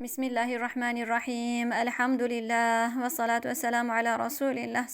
بسم الله الرحمن الرحيم. الحمد لله والصلاة والسلام على رسول الله.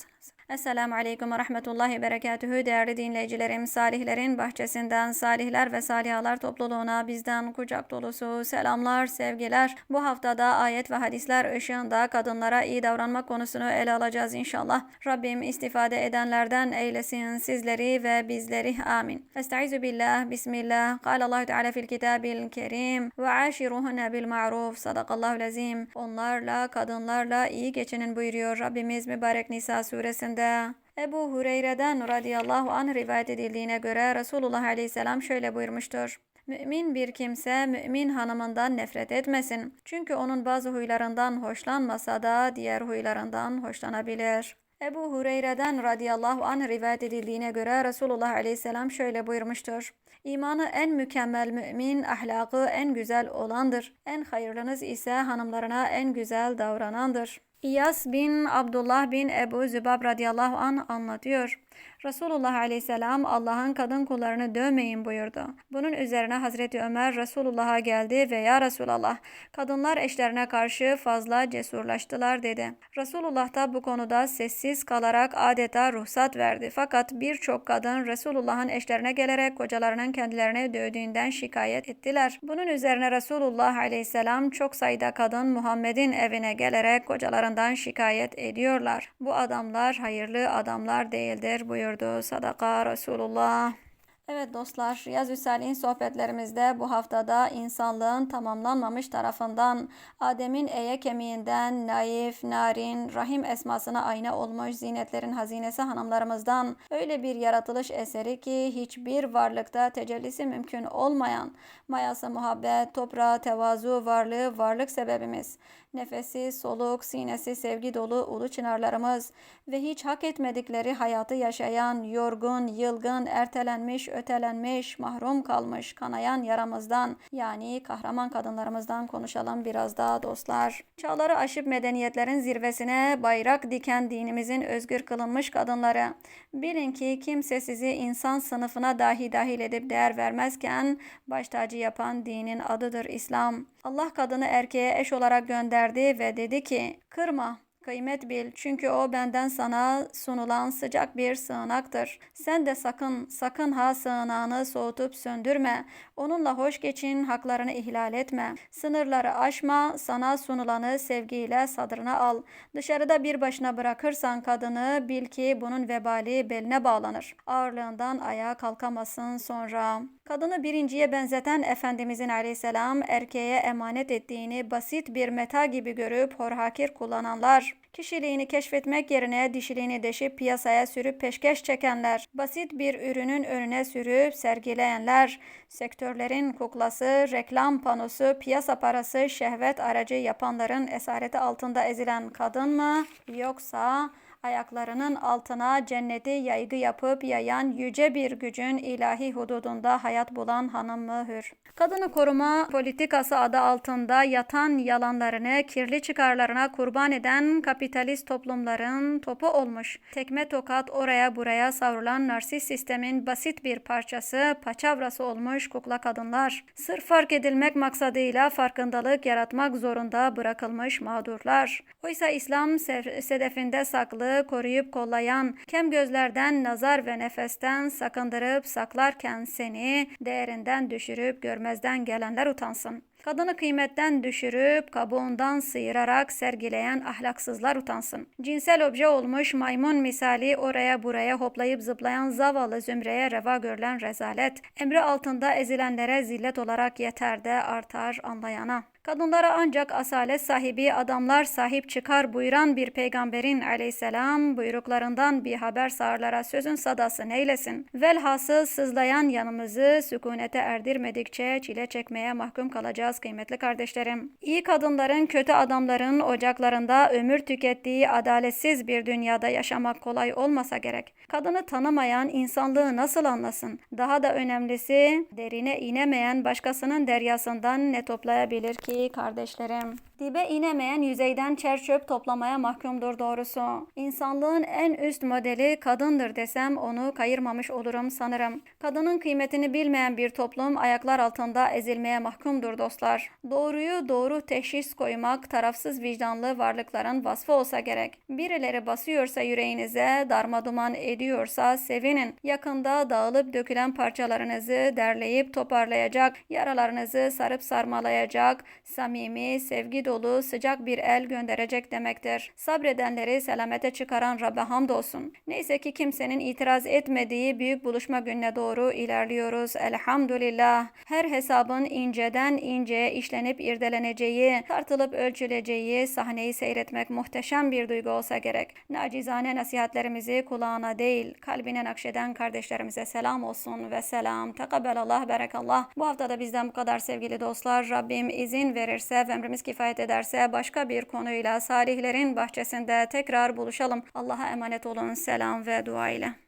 Esselamu Aleyküm ve Rahmetullahi Berekatühü. Değerli dinleyicilerim, salihlerin bahçesinden salihler ve salihalar topluluğuna bizden kucak dolusu selamlar, sevgiler. Bu haftada ayet ve hadisler ışığında kadınlara iyi davranmak konusunu ele alacağız inşallah. Rabbim istifade edenlerden eylesin sizleri ve bizleri. Amin. Estaizu billah, bismillah. Kal Allah Teala fil kitabil kerim ve aşiruhunne bil ma'ruf. Sadakallahu lazim. Onlarla, kadınlarla iyi geçinin buyuruyor Rabbimiz mübarek Nisa suresinde hadisinde Ebu Hureyre'den radıyallahu anh rivayet edildiğine göre Resulullah aleyhisselam şöyle buyurmuştur. Mümin bir kimse mümin hanımından nefret etmesin. Çünkü onun bazı huylarından hoşlanmasa da diğer huylarından hoşlanabilir. Ebu Hureyre'den radıyallahu anh rivayet edildiğine göre Resulullah aleyhisselam şöyle buyurmuştur. İmanı en mükemmel mümin, ahlakı en güzel olandır. En hayırlınız ise hanımlarına en güzel davranandır. İyas bin Abdullah bin Ebu Zübab radıyallahu an anlatıyor. Resulullah aleyhisselam Allah'ın kadın kullarını dövmeyin buyurdu. Bunun üzerine Hazreti Ömer Resulullah'a geldi ve ya Resulallah kadınlar eşlerine karşı fazla cesurlaştılar dedi. Resulullah da bu konuda sessiz kalarak adeta ruhsat verdi. Fakat birçok kadın Resulullah'ın eşlerine gelerek kocalarının kendilerini dövdüğünden şikayet ettiler. Bunun üzerine Resulullah aleyhisselam çok sayıda kadın Muhammed'in evine gelerek kocalarından şikayet ediyorlar. Bu adamlar hayırlı adamlar değildir buyurdu. Sadaka Resulullah. Evet dostlar, Yaz Hüsali'nin sohbetlerimizde bu haftada insanlığın tamamlanmamış tarafından Adem'in eye kemiğinden naif, narin, rahim esmasına ayna olmuş zinetlerin hazinesi hanımlarımızdan öyle bir yaratılış eseri ki hiçbir varlıkta tecellisi mümkün olmayan mayası muhabbet, toprağı, tevazu, varlığı, varlık sebebimiz. Nefesi, soluk, sinesi sevgi dolu ulu çınarlarımız ve hiç hak etmedikleri hayatı yaşayan, yorgun, yılgın, ertelenmiş, ötelenmiş, mahrum kalmış, kanayan yaramızdan yani kahraman kadınlarımızdan konuşalım biraz daha dostlar. Çağları aşıp medeniyetlerin zirvesine bayrak diken dinimizin özgür kılınmış kadınları. Bilin ki kimse sizi insan sınıfına dahi dahil edip değer vermezken baş tacı yapan dinin adıdır İslam. Allah kadını erkeğe eş olarak gönderdi ve dedi ki kırma Kıymet bil çünkü o benden sana sunulan sıcak bir sığınaktır. Sen de sakın sakın ha sığınağını soğutup söndürme. Onunla hoş geçin, haklarını ihlal etme. Sınırları aşma, sana sunulanı sevgiyle sadrına al. Dışarıda bir başına bırakırsan kadını bil ki bunun vebali beline bağlanır. Ağırlığından ayağa kalkamasın sonra. Kadını birinciye benzeten Efendimizin aleyhisselam erkeğe emanet ettiğini basit bir meta gibi görüp horhakir kullananlar, kişiliğini keşfetmek yerine dişiliğini deşip piyasaya sürüp peşkeş çekenler, basit bir ürünün önüne sürüp sergileyenler, sektörlerin kuklası, reklam panosu, piyasa parası, şehvet aracı yapanların esareti altında ezilen kadın mı yoksa ayaklarının altına cenneti yaygı yapıp yayan yüce bir gücün ilahi hududunda hayat bulan hanım mı hür? Kadını koruma politikası adı altında yatan yalanlarını kirli çıkarlarına kurban eden kapitalist toplumların topu olmuş. Tekme tokat oraya buraya savrulan narsist sistemin basit bir parçası, paçavrası olmuş kukla kadınlar. Sırf fark edilmek maksadıyla farkındalık yaratmak zorunda bırakılmış mağdurlar. Oysa İslam sedefinde saklı koruyup kollayan, kem gözlerden, nazar ve nefesten sakındırıp saklarken seni değerinden düşürüp görmezden gelenler utansın. Kadını kıymetten düşürüp kabuğundan sıyırarak sergileyen ahlaksızlar utansın. Cinsel obje olmuş maymun misali oraya buraya hoplayıp zıplayan zavallı zümreye reva görülen rezalet. Emri altında ezilenlere zillet olarak yeter de artar anlayana. Kadınlara ancak asalet sahibi adamlar sahip çıkar buyuran bir peygamberin aleyhisselam buyruklarından bir haber sağırlara sözün sadası neylesin. Velhasıl sızlayan yanımızı sükunete erdirmedikçe çile çekmeye mahkum kalacağız kıymetli kardeşlerim. İyi kadınların kötü adamların ocaklarında ömür tükettiği adaletsiz bir dünyada yaşamak kolay olmasa gerek. Kadını tanımayan insanlığı nasıl anlasın? Daha da önemlisi derine inemeyen başkasının deryasından ne toplayabilir ki kardeşlerim. Dibe inemeyen yüzeyden çer çöp toplamaya mahkumdur doğrusu. İnsanlığın en üst modeli kadındır desem onu kayırmamış olurum sanırım. Kadının kıymetini bilmeyen bir toplum ayaklar altında ezilmeye mahkumdur dostlar. Dostlar. Doğruyu doğru teşhis koymak tarafsız vicdanlı varlıkların vasfı olsa gerek. Birileri basıyorsa yüreğinize, darmaduman ediyorsa sevinin. Yakında dağılıp dökülen parçalarınızı derleyip toparlayacak, yaralarınızı sarıp sarmalayacak, samimi, sevgi dolu, sıcak bir el gönderecek demektir. Sabredenleri selamete çıkaran Rabbe hamdolsun. Neyse ki kimsenin itiraz etmediği büyük buluşma gününe doğru ilerliyoruz. Elhamdülillah. Her hesabın inceden inceye işlenip irdeleneceği, tartılıp ölçüleceği sahneyi seyretmek muhteşem bir duygu olsa gerek. Nacizane nasihatlerimizi kulağına değil, kalbine nakşeden kardeşlerimize selam olsun ve selam. Tekabbelallah, berekallah. Bu hafta da bizden bu kadar sevgili dostlar. Rabbim izin verirse ve ömrümüz kifayet ederse başka bir konuyla salihlerin bahçesinde tekrar buluşalım. Allah'a emanet olun. Selam ve dua ile.